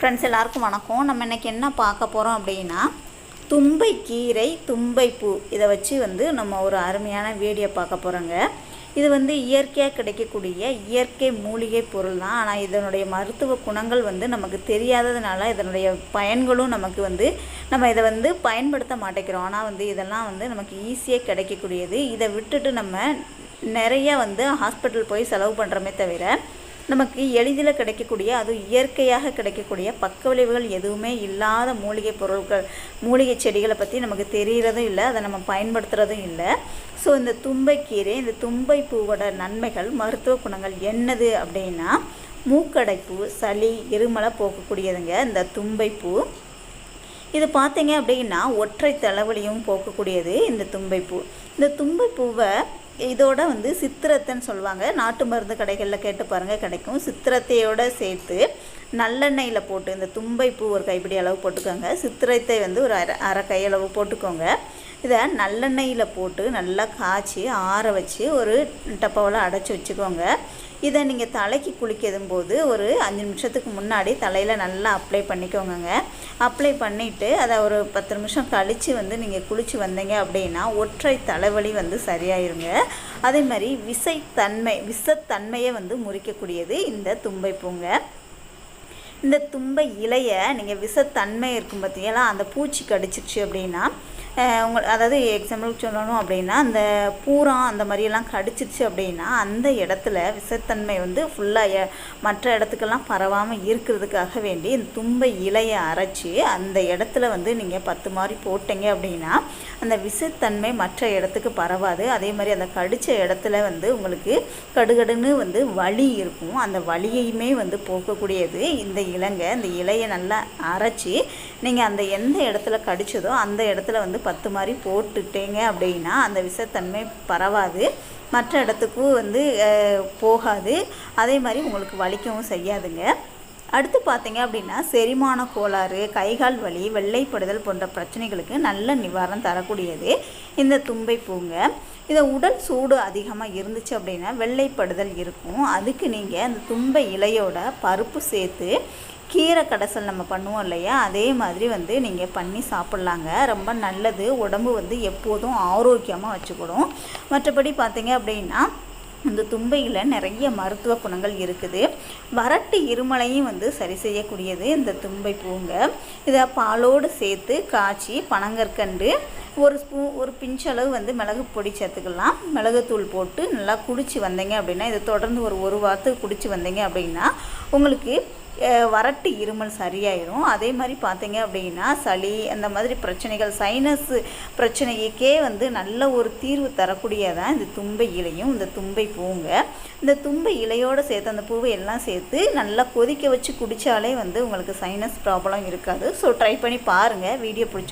Friends எல்லாருக்கும் வணக்கம். நம்ம இன்றைக்கி என்ன பார்க்க போகிறோம் அப்படின்னா தும்பை கீரை தும்பை பூ இதை வச்சு வந்து நம்ம ஒரு அருமையான வீடியோ பார்க்க போகிறோங்க இது வந்து இயற்கையாக கிடைக்கக்கூடிய இயற்கை மூலிகை பொருள் தான். ஆனால் இதனுடைய மருத்துவ குணங்கள் வந்து நமக்கு தெரியாததுனால இதனுடைய பயன்களும் நமக்கு வந்து நம்ம இதை வந்து பயன்படுத்த மாட்டேங்கிறோம். ஆனால் வந்து இதெல்லாம் வந்து நமக்கு ஈஸியாக கிடைக்கக்கூடியது. இதை விட்டுட்டு நம்ம நிறைய வந்து ஹாஸ்பிட்டல் போய் செலவு பண்ணுறோமே தவிர நமக்கு எளிதில் கிடைக்கக்கூடிய அதுவும் இயற்கையாக கிடைக்கக்கூடிய பக்க விளைவுகள் எதுவுமே இல்லாத மூலிகை பொருட்கள் மூலிகை செடிகளை பற்றி நமக்கு தெரிகிறதும் இல்லை அதை நம்ம பயன்படுத்துகிறதும் இல்லை. ஸோ இந்த தும்பைக்கீரை இந்த தும்பை பூவோட நன்மைகள் மருத்துவ குணங்கள் என்னது அப்படின்னா மூக்கடைப்பு சளி இருமலை போக்கக்கூடியதுங்க இந்த தும்பை பூ இது பார்த்தீங்க அப்படின்னா ஒற்றை தலைவலியும் போக்கக்கூடியது இந்த தும்பைப்பூ. இந்த தும்பைப்பூவை இதோட வந்து சித்திரத்தைன்னு சொல்லுவாங்க. நாட்டு மருந்து கடைகளில் கேட்டு பாருங்கள் கிடைக்கும். சித்திரத்தையோட சேர்த்து நல்லெண்ணெயில் போட்டு இந்த தும்பை பூ ஒரு கைப்பிடி அளவு போட்டுக்கோங்க. சித்திரத்தை வந்து ஒரு அரை அரை கையளவு போட்டுக்கோங்க. இதை நல்லெண்ணெயில் போட்டு நல்லா காய்ச்சி ஆற வச்சு ஒரு டப்பாவில் அடைச்சி வச்சுக்கோங்க. இதை நீங்கள் தலைக்கு குளிக்கதும் போது ஒரு அஞ்சு நிமிஷத்துக்கு முன்னாடி தலையில் நல்லா அப்ளை பண்ணிக்கோங்க அப்ளை பண்ணிவிட்டு அதை ஒரு பத்து நிமிஷம் கழித்து வந்து நீங்கள் குளித்து வந்தீங்க அப்படின்னா ஒற்றை தலைவலி வந்து சரியாயிருங்க. அதே மாதிரி விசைத்தன்மை விஷத்தன்மையை வந்து முறிக்கக்கூடியது இந்த தும்பை பூங்க. இந்த தும்பை இலையை நீங்கள் விசத்தன்மை இருக்கும் பார்த்தீங்களா அந்த பூச்சி கடிச்சிருச்சு அப்படின்னா உங்கள் அதாவது எக்ஸாம்பிளுக்கு சொல்லணும் அப்படின்னா அந்த பூரா அந்த மாதிரியெல்லாம் கடிச்சிச்சு அப்படின்னா அந்த இடத்துல விஷத்தன்மை வந்து ஃபுல்லாக மற்ற இடத்துக்கெல்லாம் பரவாமல் இருக்கிறதுக்காக வேண்டி இந்த தும்பை இலையை அரைச்சி அந்த இடத்துல வந்து நீங்கள் பத்து மாதிரி போட்டீங்க அப்படின்னா அந்த விஷத்தன்மை மற்ற இடத்துக்கு பரவாது. அதே மாதிரி அந்த கடித்த இடத்துல வந்து உங்களுக்கு கடுகடுன்னு வந்து வலி இருக்கும். அந்த வலியையுமே வந்து போக்கக்கூடியது. இந்த இலைங்க இந்த இலையை நல்லா அரைச்சி நீங்கள் அந்த எந்த இடத்துல கடிச்சதோ அந்த இடத்துல வந்து பத்து மாதிரி போட்டுட்டீங்க அப்படின்னா அந்த விஷத்தன்மை பரவாது. மற்ற இடத்துக்கும் வந்து போகாது. அதே மாதிரி உங்களுக்கு வலிக்கவும் செய்யாதுங்க. அடுத்து பார்த்தீங்க அப்படின்னா செரிமான கோளாறு கைகால் வலி வெள்ளைப்படுதல் போன்ற பிரச்சனைகளுக்கு நல்ல நிவாரணம் தரக்கூடியது. இந்த தும்பை பூங்க. இதை உடல் சூடு அதிகமாக இருந்துச்சு அப்படின்னா வெள்ளைப்படுதல் இருக்கும். அதுக்கு நீங்கள் அந்த தும்பை இலையோட பருப்பு சேர்த்து கீரை கடைசல் நம்ம பண்ணுவோம் இல்லையா? அதே மாதிரி வந்து நீங்கள் பண்ணி சாப்பிட்லாங்க. ரொம்ப நல்லது. உடம்பு வந்து எப்போதும் ஆரோக்கியமாக வச்சுக்கணும் மற்றபடி பார்த்தீங்க அப்படின்னா இந்த தும்பையில் நிறைய மருத்துவ குணங்கள் இருக்குது. வறட்டு இருமலையும் வந்து சரி செய்யக்கூடியது. இந்த தும்பை பூங்க. இதை பாலோடு சேர்த்து காய்ச்சி பனங்கற்கண்டு ஒரு ஸ்பூ ஒரு பிஞ்சளவு வந்து மிளகு பொடி சேர்த்துக்கலாம். மிளகுத்தூள் போட்டு நல்லா குடிச்சு வந்தீங்க அப்படின்னா இதை தொடர்ந்து ஒரு ஒரு வாரத்துக்கு குடிச்சு வந்தீங்க அப்படின்னா உங்களுக்கு வறட்டு இருமல் சரியாயிரும். அதே மாதிரி பார்த்தீங்க அப்படின்னா சளி அந்த மாதிரி பிரச்சனைகள் சைனஸ் பிரச்சனைக்கே வந்து நல்ல ஒரு தீர்வு தரக்கூடியதான் இந்த தும்பை இலையும் இந்த தும்பை பூங்க. இந்த தும்பை இலையோடு சேர்த்து அந்த பூவை எல்லாம் சேர்த்து நல்லா கொதிக்க வச்சு குடித்தாலே வந்து உங்களுக்கு சைனஸ் ப்ராப்ளம் இருக்காது. ஸோ ட்ரை பண்ணி பாருங்கள் வீடியோ பிடிச்சி